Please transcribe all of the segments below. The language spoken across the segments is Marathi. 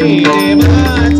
বাঁচি রে বাঁচি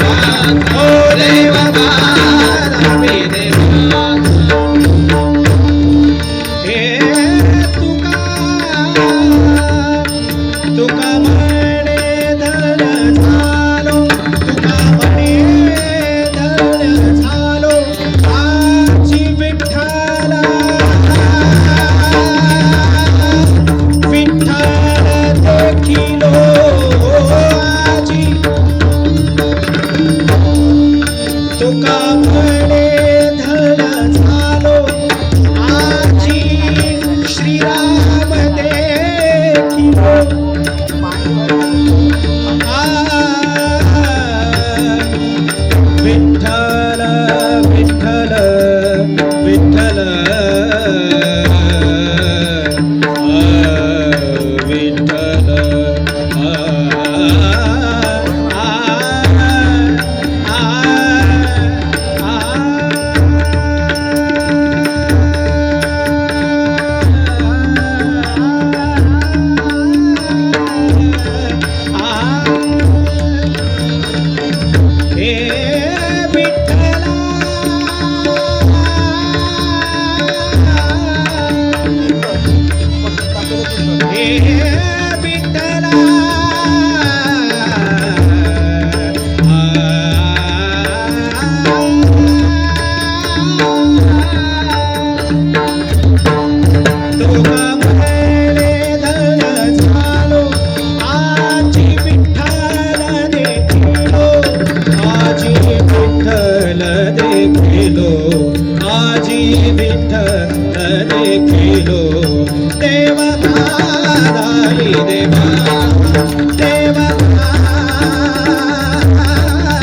कापले धन झालो? खेलो आजी विठ्ठल खेलो देवा राई देवा. देवा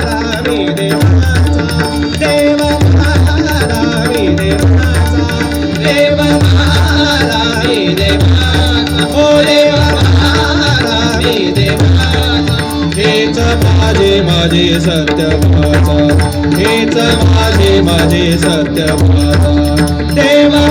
राई देवा. देवा राई हेच माझे माझे सत्यवाचा हेच माझे माझे सत्यवाचा देवा